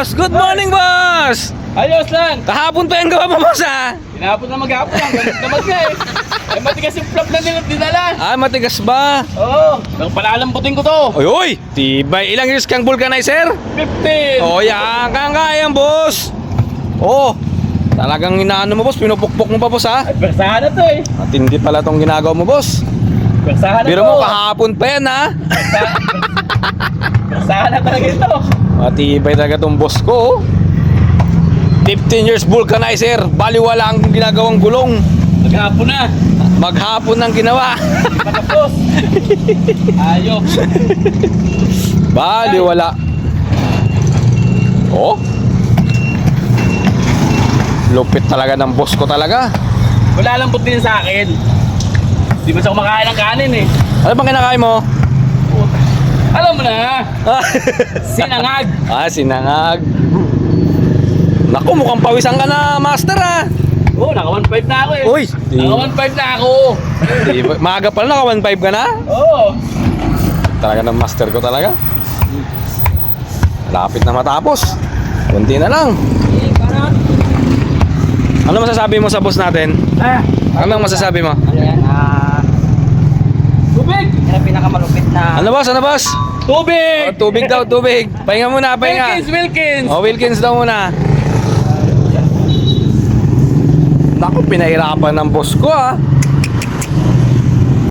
boss! Good morning, boss! Ayos lang! Kahapon pa yung gawa mo, boss, ha? Hinapon na maghapon lang. Ganit naman ka eh. Ay matigas yung flap na nila dinala. Ah, matigas ba? Oo. Nang palalambutin ko to. Oy, oy! Tibay, ilang years kang vulcanizer? 15. Oh, yan, kang kaya, boss! Oh, talagang inaano mo, boss, pinupukpok mo pa, boss, ha? Ay, bersahan na to eh. Matindi pala tong ginagawa mo, boss. Bersahan na Biro to. mo, kahapon pa yan, ha? Bersahan na talaga ito. Matibay talaga tong boss ko, oh. 15 years vulcanizer, baliwala ang ginagawang gulong. Maghapon na. Maghapon ng ginawa. Patapos. Ayos. Baliwala. Oh. Lupit talaga ng boss ko talaga. Wala lambot din sa akin. Di ba siya kumakain ng kanin eh. Ano bang kinakain mo? Alam mo na. Sinangag. ah, sinangag. Naku, mukhang pawisan ka na, master ah. Oo, naka 1.5 na ako eh. Uy, di- Naka 1.5 na ako. Di ba- Maaga pala, naka 1.5 ka na. Oo. Talaga ng master ko talaga. Lapit na matapos. Kunti na lang. Ano masasabi mo sa boss natin? Ah, Ano ang masasabi mo? Ano yan? Ah, tubig! yan ang pinakamalupit na Ano boss? Ano boss? Tubig! Oh, tubig daw, tubig. Pahinga muna, pahinga. Wilkins, Wilkins! Oh, Wilkins daw muna. Naku, pinahirapan ng boss ko ah.